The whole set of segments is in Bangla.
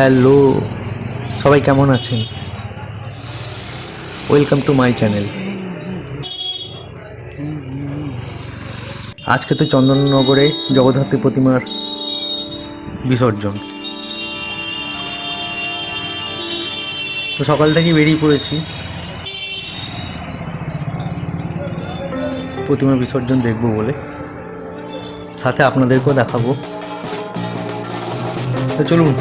হ্যালো, সবাই কেমন আছেন? ওয়েলকাম টু মাই চ্যানেল আজকে তো চন্দননগরে জগদ্ধাত্রী প্রতিমার বিসর্জন। তো সকাল থেকেই বেরিয়ে পড়েছি। প্রতিমা বিসর্জন দেখব বলে। সাথে আপনাদেরকেও দেখাবো। তো চলুন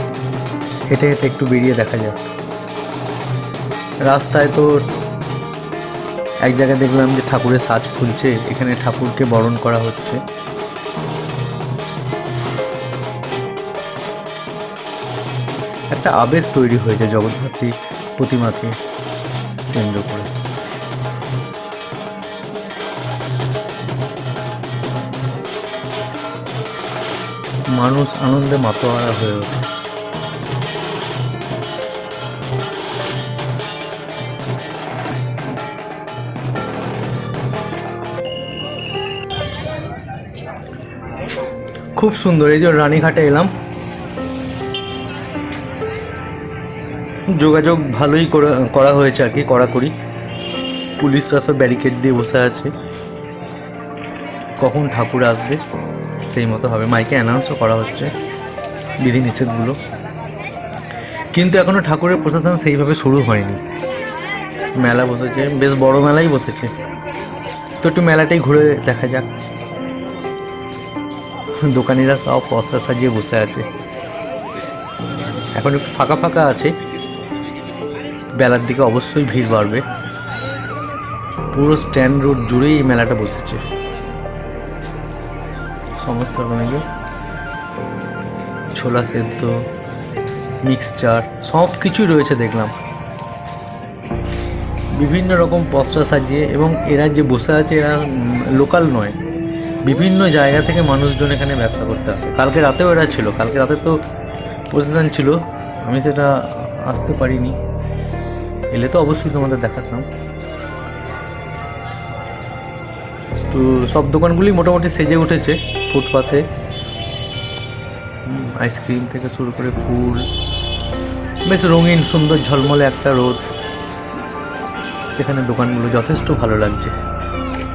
হেঁটে হেঁটে একটু বেরিয়ে দেখা যাক। রাস্তায় তো এক জায়গায় দেখলাম যে ঠাকুরের সাজ খুলছে, এখানে ঠাকুরকে বরণ করা হচ্ছে। একটা আবেশ তৈরি হয়েছে জগদ্ধাত্রী প্রতিমাকে কেন্দ্র করে। মানুষ আনন্দে মাতোয়ারা হয়ে ওঠে। খুব সুন্দর, এই যে রানীঘাটে এলাম। যোগাযোগ ভালোই করা হয়েছে আর কি, কড়াকড়ি। পুলিশরা সব ব্যারিকেড দিয়ে বসে আছে। কখন ঠাকুর আসবে, সেই মতো হবে। মাইকে অ্যানাউন্সও করা হচ্ছে বিধিনিষেধগুলো কিন্তু এখনও ঠাকুরের প্রশাসন সেইভাবে শুরু হয়নি। মেলা বসেছে, বেশ বড় মেলাই বসেছে। তো একটু মেলাটাই ঘুরে দেখা যাক। দোকানিরা সব পস্তা সাজিয়ে বসে আছে। এখন একটু ফাঁকা ফাঁকা আছে। বেলার দিকে অবশ্যই ভিড় বাড়বে। পুরো স্ট্যান্ড রোড জুড়েই এই মেলাটা বসেছে। সমস্ত রকমের ছোলা সেদ্ধ মিক্সচার সব কিছুই রয়েছে দেখলাম। বিভিন্ন রকম পস্তা সাজিয়ে এবং এরা যে বসে আছে, এরা লোকাল নয়। বিভিন্ন জায়গা থেকে মানুষজন এখানে ব্যবসা করতে আসে। কালকে রাতেও এরা ছিল। কালকে রাতে তো প্রসেশন ছিল। আমি সেটা আসতে পারিনি। এলে তো অবশ্যই তোমাদের দেখাতাম। তো সব দোকানগুলি মোটামুটি সেজে উঠেছে ফুটপাতে। আইসক্রিম থেকে শুরু করে ফুল। বেশ রঙিন, সুন্দর ঝলমলে একটা রোদ। সেখানে দোকানগুলো যথেষ্ট ভালো লাগছে।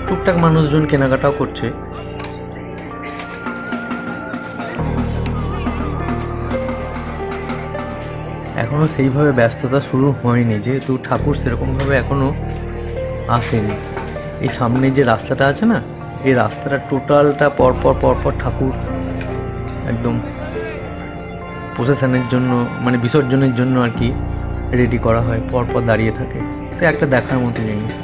টুকটাক মানুষজন কেনাকাটাও করছে। এখনও সেইভাবে ব্যস্ততা শুরু হয়নি, যেহেতু ঠাকুর সেরকমভাবে এখনও আসেনি। এই সামনে যে রাস্তাটা আছে না, এই রাস্তাটা টোটালটা পরপর পরপর ঠাকুর একদম প্রসেশনের জন্য মানে বিসর্জনের জন্য আর কি রেডি করা হয়, পরপর দাঁড়িয়ে থাকে। সে একটা দেখার মতো জিনিস।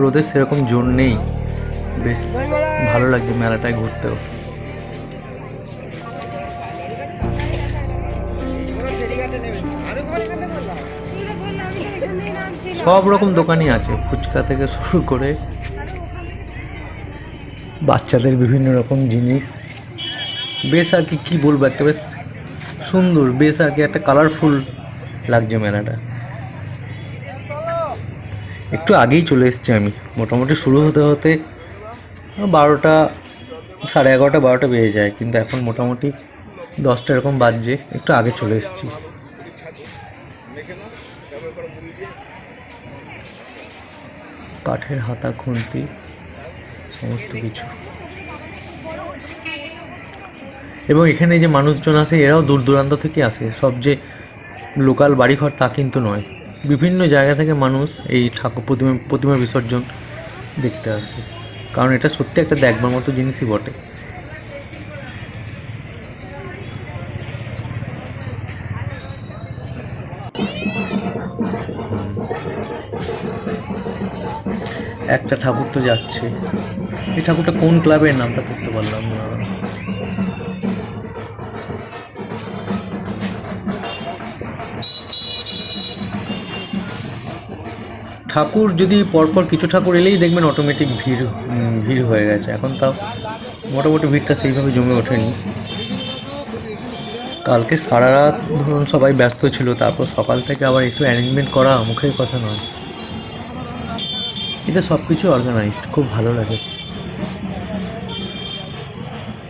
রোদের সেরকম জোর নেই। বেশ ভালো লাগছে মেলাটায় ঘুরতেও। সব রকম দোকানই আছে। ফুচকা থেকে শুরু করে বাচ্চাদের বিভিন্ন রকম জিনিস। বেশ আর কি, কী বলব, একটা বেশ সুন্দর, বেশ আর কি একটা কালারফুল লাগছে মেলাটা। একটু আগেই চলে এসেছি আমি। মোটামুটি শুরু হতে হতে বারোটা, সাড়ে এগারোটা, বারোটা বেজে যায়, কিন্তু এখন মোটামুটি দশটা এরকম বাজছে, একটু আগে চলে এসেছি। কাঠের হাতা, খুন্তি, সমস্ত কিছু। এবং এখানে যে মানুষজন আসে, এরাও দূর দূরান্ত থেকে আসে। সব যে লোকাল বাড়িঘর তা কিন্তু নয়। বিভিন্ন জায়গা থেকে মানুষ এই ঠাকুর প্রতিমা প্রতিমা বিসর্জন দেখতে আসে। কারণ এটা সত্যি একটা দেখবার মতো জিনিসই বটে। একটা ঠাকুর তো যাচ্ছে। এই ঠাকুরটা কোন ক্লাবের নামটা করতে পারলাম না। ঠাকুর যদি পরপর কিছু ঠাকুর এলেই দেখবেন অটোমেটিক ভিড় ভিড় হয়ে গেছে। এখন তাও মোটামুটি ভিড়টা সেইভাবে জমে ওঠেনি। কালকে সারা রাত ধরুন সবাই ব্যস্ত ছিল, তারপর সকাল থেকে আবার এসব অ্যারেঞ্জমেন্ট করা মুখের কথা নয়। এটা সব কিছু অর্গানাইজড খুব ভালো লাগে।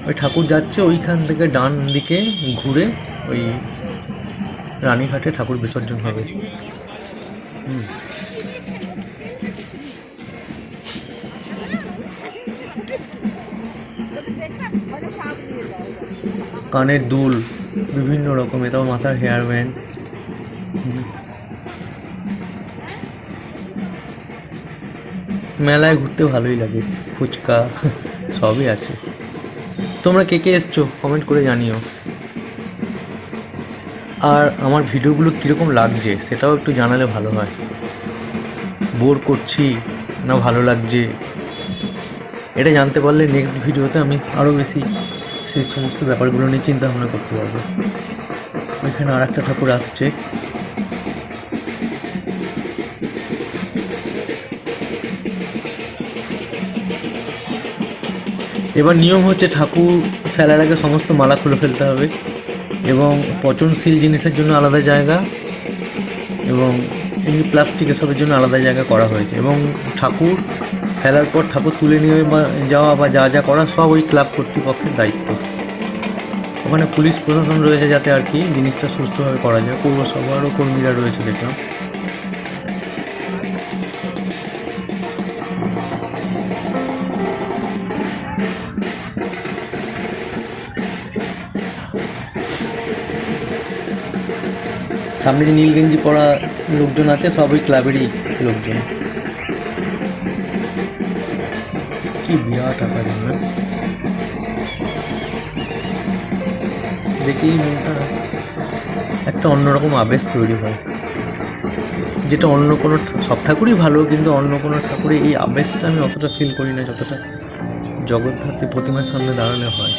ওই ঠাকুর যাচ্ছে ওইখান থেকে ডান দিকে ঘুরে ওই রানীঘাটে ঠাকুর বিসর্জন হবে। কানের দুল, বিভিন্ন রকমের তারপর মাথার হেয়ার ব্যান্ড মেলায় ঘুরতে ভালোই লাগে, ফুচকা, সবই আছে। তোমরা কে কে এসছো? কমেন্ট করে জানিও। আর আমার ভিডিওগুলো কীরকম লাগছে, সেটাও একটু জানালে ভালো হয়। বোর করছি না ভালো লাগছে? এটা জানতে পারলে নেক্সট ভিডিওতে আমি আরও বেশি সেই সমস্ত ব্যাপারগুলো নিয়ে চিন্তা ভাবনা করতে পারব। এখানে আর একটা ঠাকুর আসছে। এবার নিয়ম হচ্ছে ঠাকুর ফেলার আগে সমস্ত মালা খুলে ফেলতে হবে এবং পচনশীল জিনিসের জন্য আলাদা জায়গা এবং এমনি প্লাস্টিক এসবের জন্য আলাদা জায়গা করা হয়েছে এবং ঠাকুর ফেলার পর ঠাকুর তুলে নিয়ে যাওয়া বা যা যা করা সব ওই ক্লাব কর্তৃপক্ষের দায়িত্ব। ওখানে পুলিশ প্রশাসন রয়েছে যাতে আর কি জিনিসটা সুস্থভাবে করা যায়। পৌরসভারও কর্মীরা রয়েছে দেখলাম। সামনে যে নীল গেঞ্জি পরা লোকজন আছে, সব ওই ক্লাবেরই লোকজন। কি বিরাট আকার না দেখেই মনটা একটা অন্যরকম আবেশ তৈরি হয়। যেটা অন্য কোনো সব ঠাকুরই ভালো, কিন্তু অন্য কোনো ঠাকুরে এই আবেশটা আমি অতটা ফিল করি না, যতটা জগদ্ধাত্রী প্রতিমার সামনে দাঁড়ানো হয়।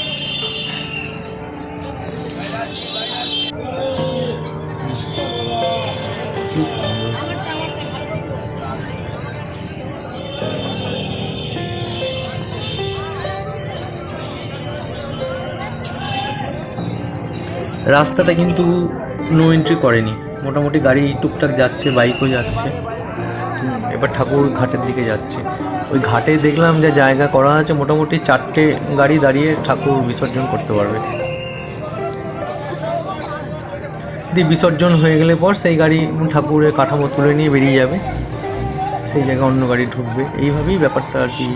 রাস্তাটা কিন্তু নো এন্ট্রি করেনি। মোটামুটি গাড়ি টুকটাক যাচ্ছে বাইকও যাচ্ছে। এবার ঠাকুর ঘাটের দিকে যাচ্ছে। ওই ঘাটে দেখলাম যে জায়গা করা আছে, মোটামুটি চারটে গাড়ি দাঁড়িয়ে ঠাকুর বিসর্জন করতে পারবে। দিয়ে বিসর্জন হয়ে গেলে পর সেই গাড়ি ঠাকুরের কাঠামো তুলে নিয়ে বেরিয়ে যাবে। সেই জায়গায় অন্য গাড়ি ঢুকবে। এইভাবেই ব্যাপারটা আর কি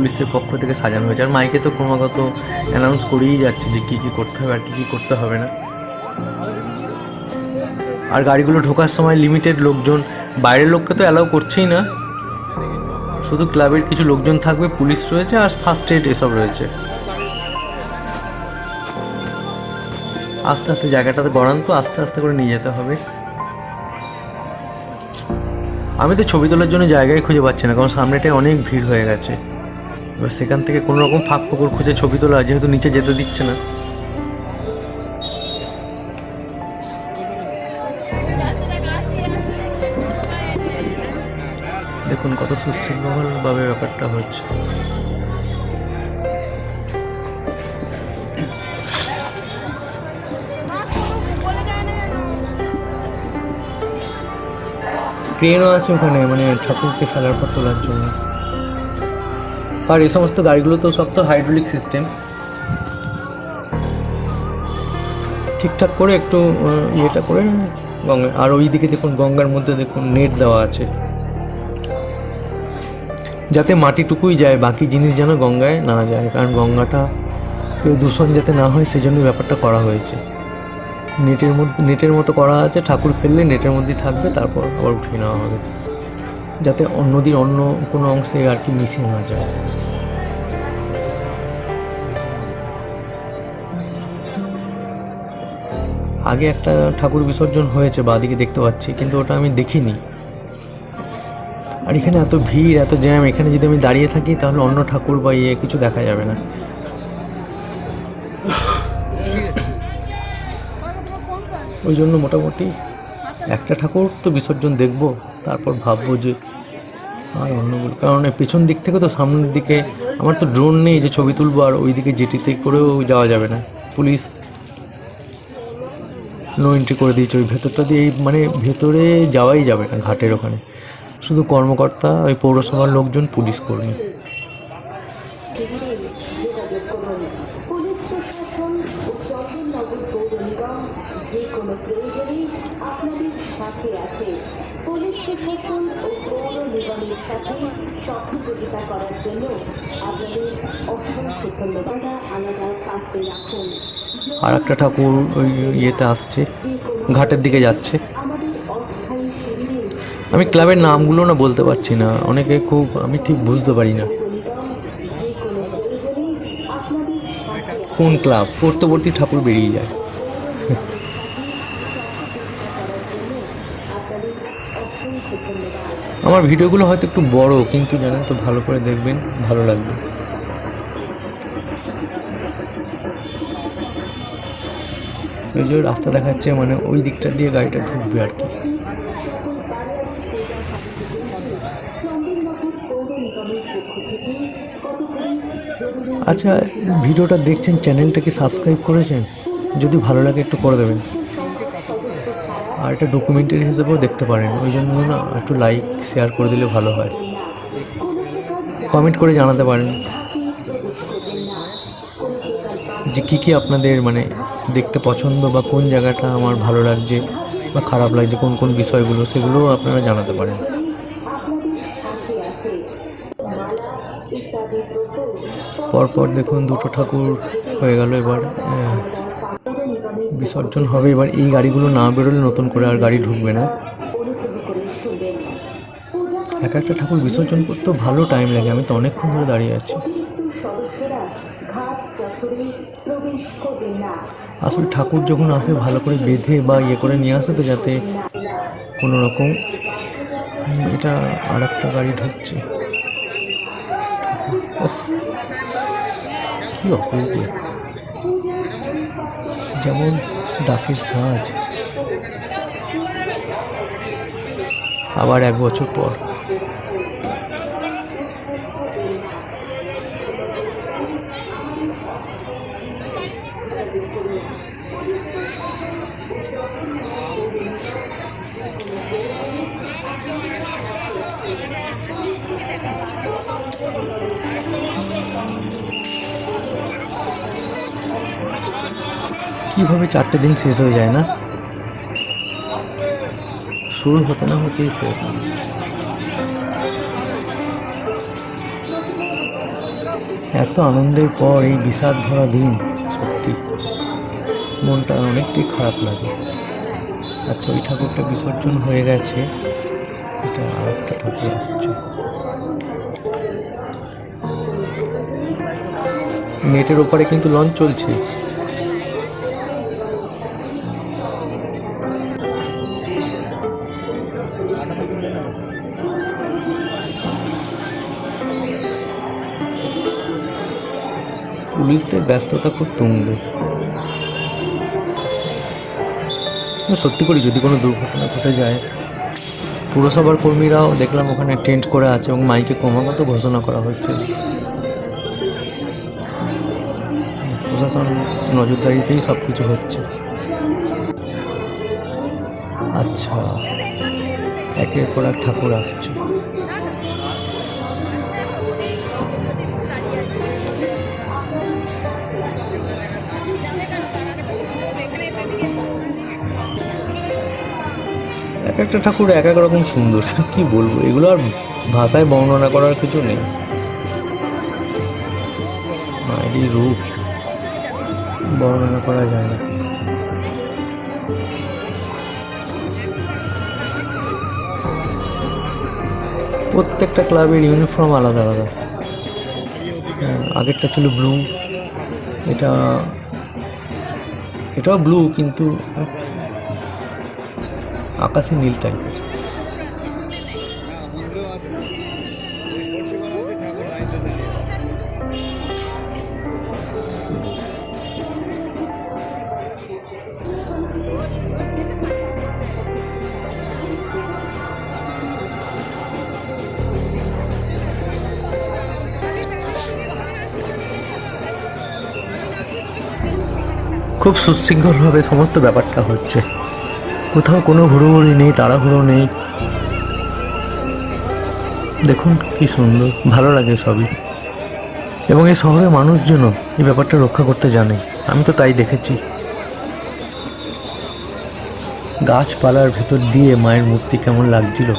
পুলিশের পক্ষ থেকে সাজানো হয়েছে। আর মাইকে তো ক্রমাগত অ্যানাউন্স করেই যাচ্ছে যে কী কী করতে হবে আর কী কী করতে হবে না। আর গাড়িগুলো ঢোকার সময় লিমিটেড লোকজন, বাইরের লোককে তো অ্যালাউ করছেই না। শুধু ক্লাবের কিছু লোকজন থাকবে, পুলিশ রয়েছে আর ফার্স্ট এড এসব রয়েছে। আস্তে আস্তে জায়গাটাতে গড়ান তো, আস্তে আস্তে করে নিয়ে যেতে হবে। আমি তো ছবি তোলার জন্য জায়গায় খুঁজে পাচ্ছি না, কারণ সামনেটায় অনেক ভিড় হয়ে গেছে। এবার সেখান থেকে কোনো রকম ফাঁক ফোকর খুঁজে ছবি তোলা যেহেতু নিচে যেতে দিচ্ছে না। দেখুন কত সুশৃঙ্খলভাবে ব্যাপারটা হচ্ছে। ক্রেনও আছে ওখানে মানে ঠাকুরকে ফেলার পর তোলার জন্য। আর এই সমস্ত গাড়িগুলো তো সব তো হাইড্রোলিক সিস্টেম ঠিকঠাক করে একটু ইয়েটা করে গঙ্গা, আর ওই দিকে দেখুন, গঙ্গার মধ্যে দেখুন, নেট দেওয়া আছে। যাতে মাটিটুকুই যায়, বাকি জিনিস যেন গঙ্গায় না যায়। কারণ গঙ্গাটা কেউ দূষণ যাতে না হয় সেই জন্য ব্যাপারটা করা হয়েছে। নেটের মধ্যে, নেটের মতো করা আছে, ঠাকুর ফেললে নেটের মধ্যেই থাকবে, তারপর আবার উঠিয়ে নেওয়া হবে। যাতে দিন অন্য কোনো অংশে আর কি মিশে না যায়। আগে একটা ঠাকুর বিসর্জন হয়েছে, বাদিকে দেখতে পাচ্ছি, কিন্তু ওটা আমি দেখিনি। আর এখানে এত ভিড়, এত জ্যাম, এখানে যদি আমি দাঁড়িয়ে থাকি, তাহলে অন্য ঠাকুর বা ইয়ে কিছু দেখা যাবে না। ওই জন্য মোটামুটি একটা ঠাকুর তো বিসর্জন দেখব, তারপর ভাববো যে আর অন্যগুলো কারণ পেছন দিক থেকে তো সামনের দিকে আমার তো ড্রোন নেই যে ছবি তুলবো আর ওই দিকে জেটিতে করেও যাওয়া যাবে না। পুলিশ নো এন্ট্রি করে দিয়েছে, ওই ভেতরটা দিয়ে মানে ভেতরে যাওয়াই যাবে না, ঘাটের ওখানে। শুধু কর্মকর্তা, ওই পৌরসভার লোকজন, পুলিশ কর্মী। আর একটা ঠাকুর ওই ইয়েতে আসছে, ঘাটের দিকে যাচ্ছে। আমি ক্লাবের নামগুলো না বলতে পারছি না, অনেকে খুব, আমি ঠিক বুঝতে পারি না। কোনো ক্লাব? পূর্তবর্তী ঠাকুর বেরিয়ে যায়। আমার ভিডিওগুলো হয়তো একটু বড়, কিন্তু জানেন তো, ভালো করে দেখবেন, ভালো লাগবে। ওই যে রাস্তা দেখাচ্ছে মানে ওই দিকটা দিয়ে গাড়িটা ঢুকবে আর কি। আচ্ছা ভিডিওটা দেখছেন চ্যানেলটাকে সাবস্ক্রাইব করেছেন? যদি ভালো লাগে একটু করে দেবেন। আর এটা ডকুমেন্টারি হিসেবেও দেখতে পারেন, ওই জন্য না একটু লাইক শেয়ার করে দিলে ভালো হয়। কমেন্ট করে জানাতে পারেন যে কী কী আপনাদের মানে দেখতে পছন্দ বা কোন জায়গাটা আমার ভালো লাগছে বা খারাপ লাগছে, কোন কোন বিষয়গুলো সেগুলোও আপনারা জানাতে পারেন। পরপর দেখুন দুটো ঠাকুর হয়ে গেল এবার বিসর্জন হবে। এবার এই গাড়িগুলো না বেরোলে নতুন করে আর গাড়ি ঢুকবে না। এক একটা ঠাকুর বিসর্জন করতেও ভালো টাইম লাগে। আমি তো অনেকক্ষণ ধরে দাঁড়িয়ে আছি। আসলে ঠাকুর যখন আসে, ভালো করে বেঁধে বা ইয়ে করে নিয়ে আসে, তো যাতে কোনো রকম এটা আর একটা গাড়ি ঢুকছে। কি অপূর্ব। যেমন ডাকের সাজ। আবার এক বছর পর। চারটে দিন শেষ হয়ে যায় না। শুরু হতে না হতেই শেষ। এত আনন্দের পর এই বিষাদ ভরা দিন, সত্যি। মনটা অনেকটাই খারাপ লাগে। আচ্ছা ওই ঠাকুরটা বিসর্জন হয়ে গেছে। এটা আর একটা ঠাকুর আসছে। নেটের ওপারে কিন্তু লঞ্চ চলছে। পুলিশদের ব্যস্ততা খুব তুঙ্গে। সত্যি করি, যদি কোনো দুর্ঘটনা ঘটে যায়, পুরসভার কর্মীরাও দেখলাম ওখানে টেন্ট করে আছে এবং মাইকে ক্রমাগত ঘোষণা করা হচ্ছে। প্রশাসন নজরদারিতেই সব কিছু হচ্ছে। আচ্ছা একের পর এক ঠাকুর আসছে। এক একটা ঠাকুর এক এক রকম সুন্দর কি বলব? এগুলো আর ভাষায় বর্ণনা করার কিছু নেই। মায়েরই রূপ বর্ণনা করা যায় না। প্রত্যেকটা ক্লাবের ইউনিফর্ম আলাদা আলাদা। হ্যাঁ, আগেরটা ছিল ব্লু এটা এটাও ব্লু কিন্তু আকাশি নীল টাইপের খুব সুশৃঙ্খলভাবে সমস্ত ব্যাপারটা হচ্ছে। কোথাও কোনো হুড়োহুড়ি নেই, তাড়াহুড়ো নেই। দেখুন কি সুন্দর, ভালো লাগে সবই। এবং এই শহরের মানুষজনও এই ব্যাপারটা রক্ষা করতে জানে। আমি তো তাই দেখেছি। গাছপালার ভেতর দিয়ে মায়ের মূর্তি কেমন লাগছিল।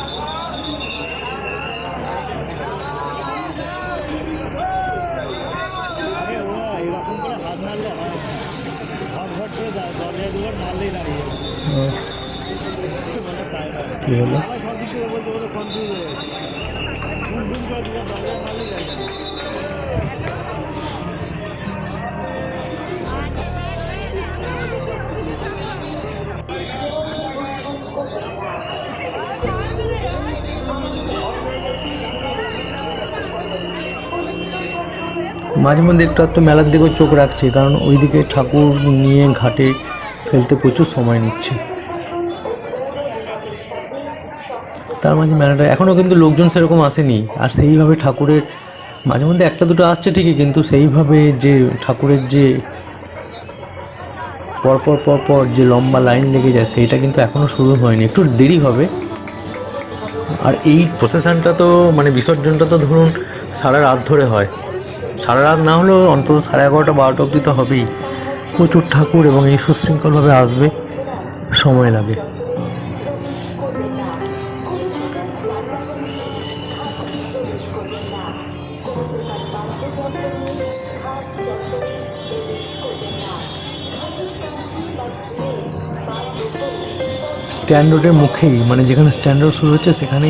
কি হলো? মাঝে মধ্যে একটু একটু মেলার দিকেও চোখ রাখছে, কারণ ওইদিকে ঠাকুর নিয়ে ঘাটে ফেলতে প্রচুর সময় নিচ্ছে। তার মাঝে মেলাটা। এখনও কিন্তু লোকজন সেরকম আসেনি। আর সেইভাবে ঠাকুরের মাঝে মধ্যে একটা দুটো আসছে ঠিকই, কিন্তু সেইভাবে যে ঠাকুরের যে পরপর পরপর যে লম্বা লাইন লেগে যায়, সেইটা কিন্তু এখনও শুরু হয়নি। একটু দেরি হবে। আর এই প্রসেশনটা তো মানে বিসর্জনটা তো ধরুন সারা রাত ধরে হয়। সারা রাত না হলেও অন্তত সাড়ে এগারোটা, বারোটা অবধি তো হবেই। প্রচুর ঠাকুর এবং এই সুশৃঙ্খলভাবে আসবে। সময় লাগে। স্ট্যান্ড রোডের মুখেই মানে যেখানে স্ট্যান্ড রোড শুরু হচ্ছে সেখানে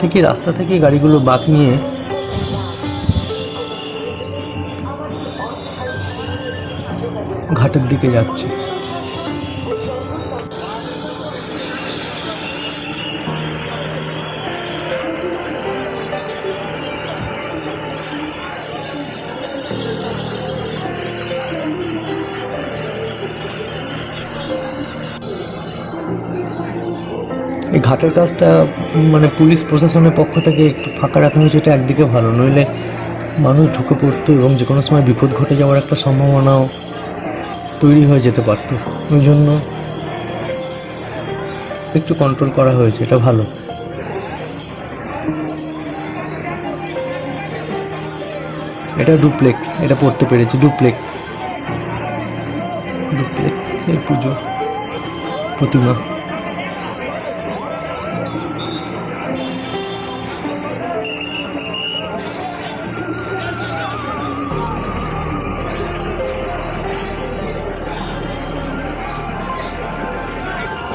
থেকে রাস্তা থেকে গাড়িগুলো বাঁক নিয়ে ঘাটের দিকে যাচ্ছে। ঘাটের কাজটা মানে পুলিশ প্রশাসনের পক্ষ থেকে একটু ফাঁকা রাখা হয়েছে, এটা একদিকে ভালো। নইলে মানুষ ঢুকে পড়তো এবং যে কোনো সময় বিপদ ঘটে যাওয়ার একটা সম্ভাবনাও তৈরি হয়ে যেতে পারতো। ওই জন্য একটু কন্ট্রোল করা হয়েছে, এটা ভালো। এটা ডুপ্লেক্স এটা পড়তে পেরেছি ডুপ্লেক্স ডুপ্লেক্স এই পুজো, প্রতিমা।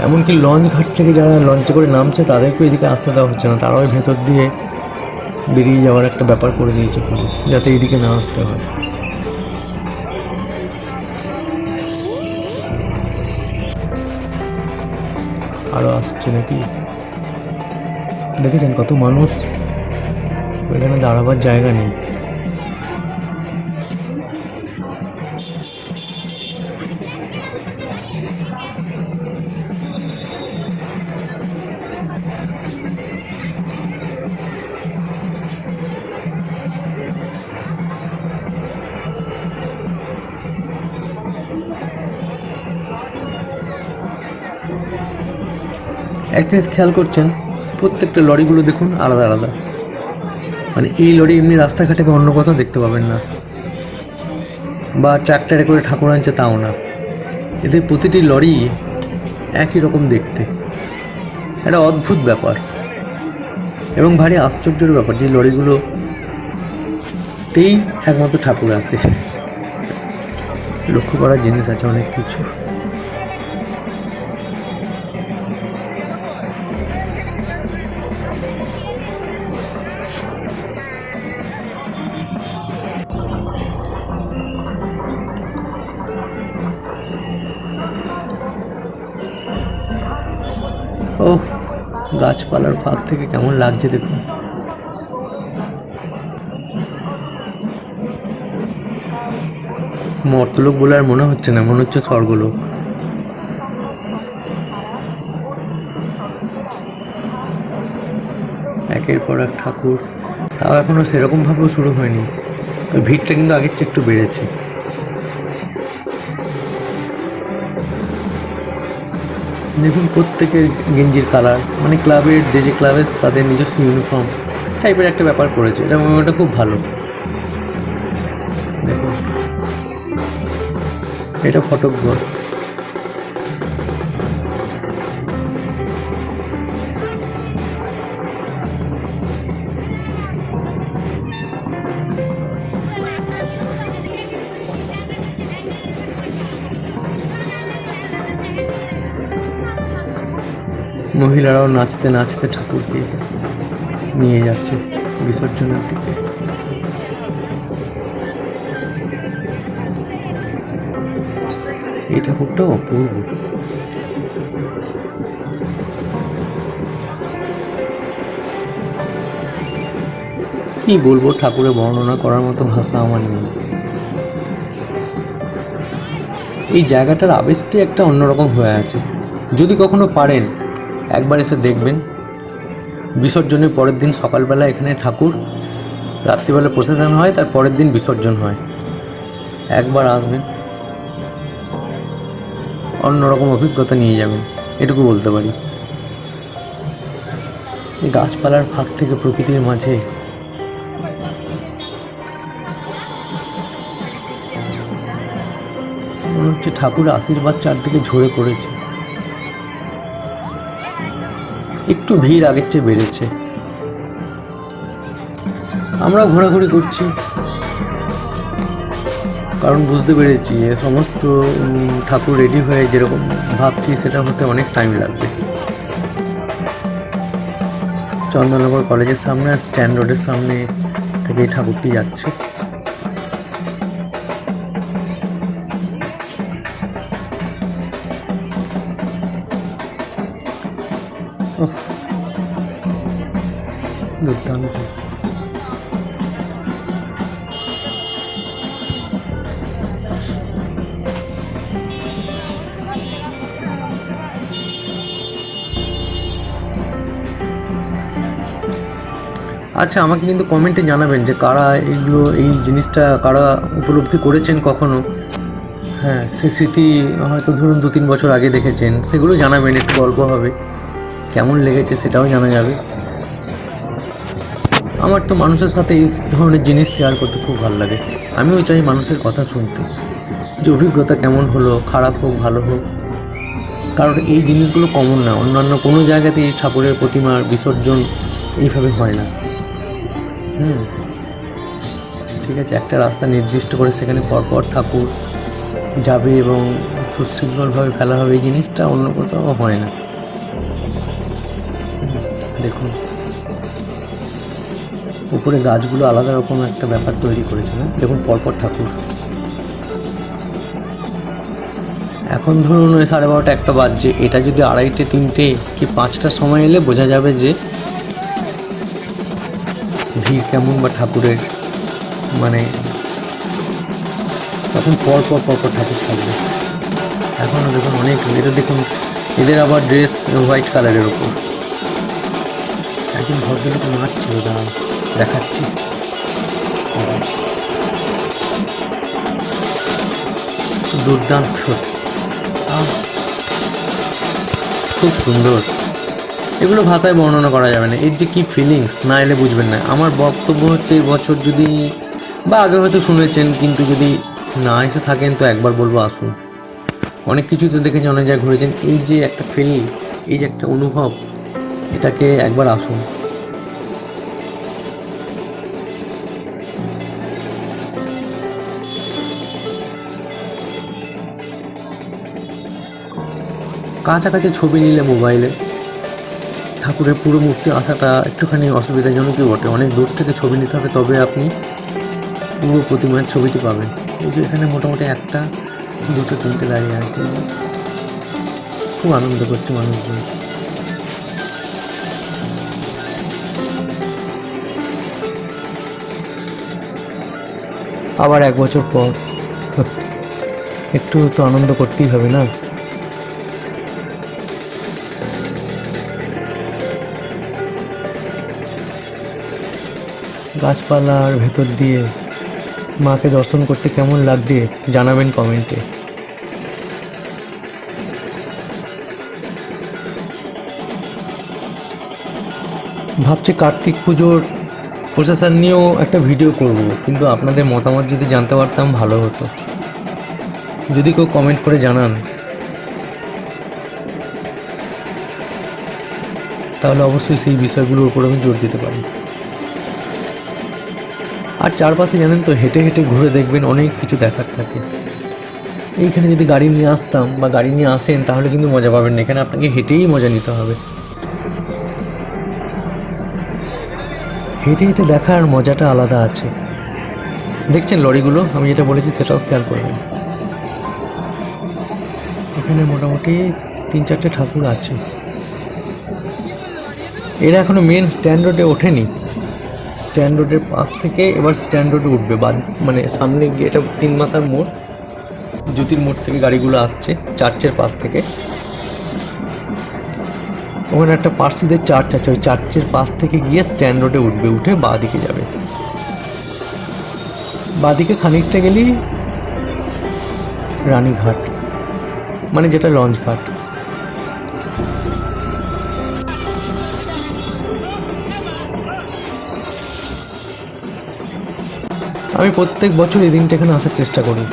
এমনকি লঞ্চ ঘাট থেকে যারা লঞ্চে করে নামছে, তাদেরকেও এদিকে আসতে দেওয়া হচ্ছে না। তারাও ভেতর দিয়ে বেরিয়ে যাওয়ার একটা ব্যাপার করে দিয়েছে পুলিশ, যাতে এইদিকে না আসতে হয়। আরও আসছে নাকি? দেখেছেন কত মানুষ? ওইখানে দাঁড়াবার জায়গা নেই। একটা জিনিস খেয়াল করছেন, প্রত্যেকটা লরিগুলো দেখুন আলাদা আলাদা। মানে এই লরি এমনি রাস্তাঘাটে বা অন্য কোথাও দেখতে পাবেন না। বা ট্র্যাক্টরে করে ঠাকুর আনছে তাও না। এদের প্রতিটি লরি একই রকম দেখতে। একটা অদ্ভুত ব্যাপার। এবং ভারী আশ্চর্যের ব্যাপার যে লরিগুলো তেই একমাত্র ঠাকুর আসে লক্ষ্য করার জিনিস আছে অনেক কিছু। গাছপালার ফাঁক থেকে কেমন লাগছে দেখুন। মর্তলোক বলে আর মনে হচ্ছে না, মনে হচ্ছে স্বর্গলোক। একের পর এক ঠাকুর, তাও এখনও সেরকমভাবেও শুরু হয়নি। তো ভিড়টা কিন্তু আগের চেয়ে একটু বেড়েছে। দেখুন প্রত্যেকের গেঞ্জির কালার মানে ক্লাবের যে যে ক্লাবের তাদের নিজস্ব ইউনিফর্ম টাইপের একটা ব্যাপার করেছে, এটা মোমেন্টটা খুব ভালো। দেখুন। এটা ফটকঘর মহিলারাও নাচতে নাচতে ঠাকুরকে নিয়ে যাচ্ছে বিসর্জনের দিকে। এই ঠাকুরটা অপূর্ব। কি বলব, ঠাকুরের বর্ণনা করার মতো ভাষা আমার নেই। এই জায়গাটার আবেশটি একটা অন্যরকম হয়ে আছে। যদি কখনো পারেন একবার এসে দেখবেন। বিসর্জনের পরের দিন সকালবেলা এখানে ঠাকুর, রাত্রিবেলা প্রসেশন হয়, তার পরের দিন বিসর্জন হয়। একবার আসবেন, অন্যরকম অভিজ্ঞতা নিয়ে যাবেন, এটুকু বলতে পারি। এই গাছপালার ফাঁক থেকে প্রকৃতির মাঝে মনে হচ্ছে ঠাকুর আশীর্বাদ চারদিকে ঝরে পড়েছে। একটু ভিড় আগের চেয়ে বেড়েছে। আমরা ঘোরাঘুরি করছি। কারণ বুঝতে পেরেছি সমস্ত ঠাকুর রেডি হয়ে যেরকম ভাবছি, সেটা হতে অনেক টাইম লাগবে। চন্দননগর কলেজের সামনে আর স্ট্যান্ড রোডের সামনে থেকে ঠাকুরটি যাচ্ছে। আচ্ছা আমাকে কিন্তু কমেন্টে জানাবেন যে কারা এইগুলো এই জিনিসটা কারা উপলব্ধি করেছেন কখনো? হ্যাঁ সেই স্মৃতি হয়তো ধরুন দু তিন বছর আগে দেখেছেন, সেগুলো জানাবেন, একটু গল্প হবে। কেমন লেগেছে সেটাও জানা যাবে। আমার তো মানুষের সাথে এই ধরনের জিনিস শেয়ার করতে খুব ভালো লাগে। আমিও চাই মানুষের কথা শুনতে। যে অভিজ্ঞতা কেমন হলো, খারাপ হোক, ভালো হোক। কারণ এই জিনিসগুলো কমন না। অন্যান্য কোনো জায়গাতে এই ঠাকুরের প্রতিমার বিসর্জন এইভাবে হয় না। হুম। ঠিক আছে, একটা রাস্তা নির্দিষ্ট করে সেখানে পরপর ঠাকুর যাবে এবং সুশৃঙ্খলভাবে ফেলা হবে। এই জিনিসটা অন্য কোথাও হয় না। দেখুন। উপরে গাছগুলো আলাদা রকম একটা ব্যাপার তৈরি করেছে না দেখুন, পরপর ঠাকুর। এখন ধরুন ওই সাড়ে বারোটা একটা বাজছে, এটা যদি আড়াইটে, তিনটে কি পাঁচটার সময় এলে বোঝা যাবে যে ভিড় কেমন বা ঠাকুরের মানে তখন পর পর পর পর ঠাকুর থাকবে। এখনও দেখুন অনেক, এদের দেখুন, এদের আবার ড্রেস হোয়াইট কালারের ওপর একজন ভদ্রলোক নাচছিল দাঁড়ান। দেখাচ্ছি। দুর্দান্ত খুব সুন্দর। এগুলো ভাষায় বর্ণনা করা যাবে না। এর যে কী ফিলিংস না এলে বুঝবেন না। আমার বক্তব্য হচ্ছে এই বছর যদি, বা আগে হয়তো শুনেছেন, কিন্তু যদি না এসে থাকেন, তো একবার বলব আসুন। অনেক কিছু তো দেখেছি, অনেক জায়গায় ঘুরেছেন। এই যে একটা ফিল এই যে একটা অনুভব, এটাকে একবার আসুন। কাছাকাছি ছবি নিলে মোবাইলে। ঠাকুরের পুরো মূর্তি আসাটা একটুখানি অসুবিধাজনকই বটে। অনেক দূর থেকে ছবি নিতে হবে, তবে আপনি পুরো প্রতিমার ছবিটি পাবেন। এই যে এখানে মোটামুটি একটা, দুটো, তিনটে দাঁড়িয়ে আছে। খুব আনন্দ করছে মানুষজন। আবার এক বছর পর। একটু তো আনন্দ করতেই হবে না? গাছপালার ভেতর দিয়ে মাকে দর্শন করতে কেমন লাগছে জানাবেন কমেন্টে। ভাবছি কার্তিক পুজোর প্রসেসর নিয়েও একটা ভিডিও করব, কিন্তু আপনাদের মতামত যদি জানতে পারতাম ভালো হতো। যদি কেউ কমেন্ট করে জানান। তাহলে অবশ্যই সেই বিষয়গুলোর উপর আমি জোর দিতে পারি আর চারপাশে জানেন তো, হেঁটে হেঁটে ঘুরে দেখবেন অনেক কিছু দেখার থাকে। এইখানে যদি গাড়ি নিয়ে আসতাম বা গাড়ি নিয়ে আসেন, তাহলে কিন্তু মজা পাবেন না। এখানে আপনাকে হেঁটেই মজা নিতে হবে। হেঁটে হেঁটে দেখার মজাটা আলাদা আছে। দেখছেন লরিগুলো? আমি যেটা বলেছি সেটাও খেয়াল করবেন। এখানে মোটামুটি তিন চারটে ঠাকুর আছে। এরা এখনও মেন স্ট্যান্ড রোডে ওঠেনি। স্ট্যান্ড রোডের পাশ থেকে এবার স্ট্যান্ড রোডে উঠবে। বাদ মানে সামনে গিয়ে এটা তিন মাথার মোড়। জ্যোতির মোড় থেকে গাড়িগুলো আসছে চার্চের পাশ থেকে। ওখানে একটা পার্সিদের চার্চ আছে। ওই চার্চের পাশ থেকে গিয়ে স্ট্যান্ড রোডে উঠবে, উঠে বাঁ দিকে যাবে। বাঁদিকে খানিকটা গেলেই রানীঘাট মানে যেটা লঞ্চ আমি প্রত্যেক বছর এই দিনটা এখানে আসার চেষ্টা করি।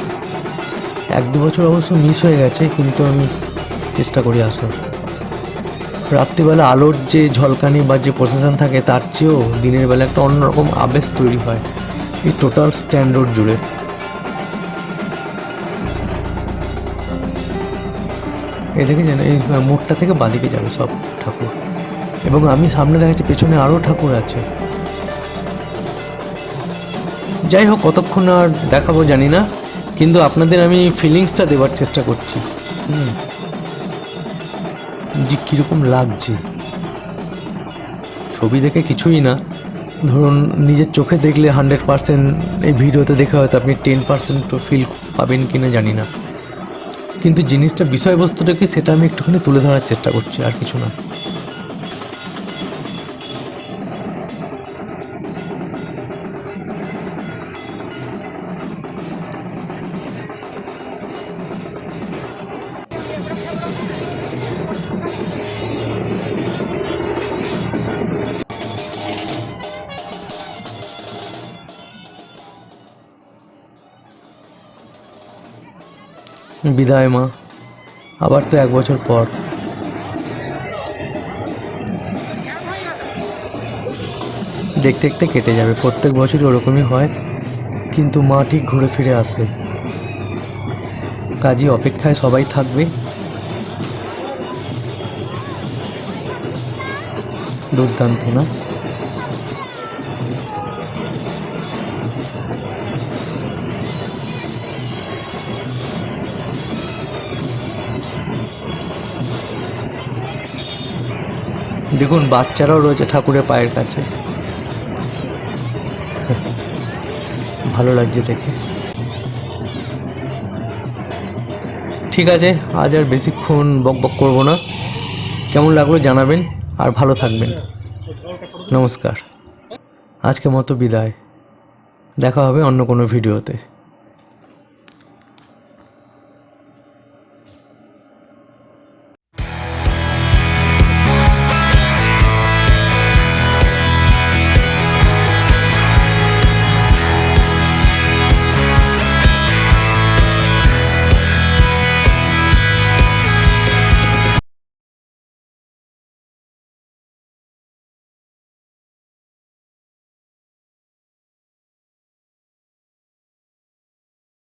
এক দু বছর অবশ্য মিস হয়ে গেছে, কিন্তু আমি চেষ্টা করি আসার। রাত্রিবেলা আলোর যে ঝলকানি বা যে প্রসেশন থাকে, তার চেয়েও দিনের বেলা একটা অন্যরকম আবেশ তৈরি হয়, এই টোটাল স্ট্যান্ডার্ড জুড়ে। এই দেখেছেন এই মোড়টা থেকে বাদিকে যাবে সব ঠাকুর। এবং আমি সামনে দেখাচ্ছি পেছনে আরও ঠাকুর আছে। যাই হোক কতক্ষণ আর দেখাবো জানি না, কিন্তু আপনাদের আমি ফিলিংসটা দেওয়ার চেষ্টা করছি। হুম। যে কীরকম লাগছে। ছবি দেখে কিছুই না। ধরুন, নিজের চোখে দেখলে হান্ড্রেড পার্সেন্ট এই ভিডিওতে দেখে হয়তো আপনি টেন পার্সেন্ট ফিল পাবেন কি না জানি না। কিন্তু জিনিসটা বিষয়বস্তুটা কি সেটা আমি একটুখানি তুলে ধরার চেষ্টা করছি, আর কিছু না। বিদায়, মা। আবার তো এক বছর পর। দেখতে দেখতে কেটে যাবে। প্রত্যেক বছরই ওরকমই হয়। কিন্তু মা ঠিক ঘুরে ফিরে আসে কাজী অপেক্ষায় সবাই থাকবে। দুর্দান্ত, না? দেখুন, বাচ্চারাও রয়েছে ঠাকুরের পায়ের কাছে। ভালো লাগছে দেখে। ঠিক আছে, আজ আর বেশিক্ষণ বক বক করব না। কেমন লাগল জানাবেন, আর ভালো থাকবেন। নমস্কার। আজকে মতো বিদায়। দেখা হবে অন্য কোনো ভিডিওতে।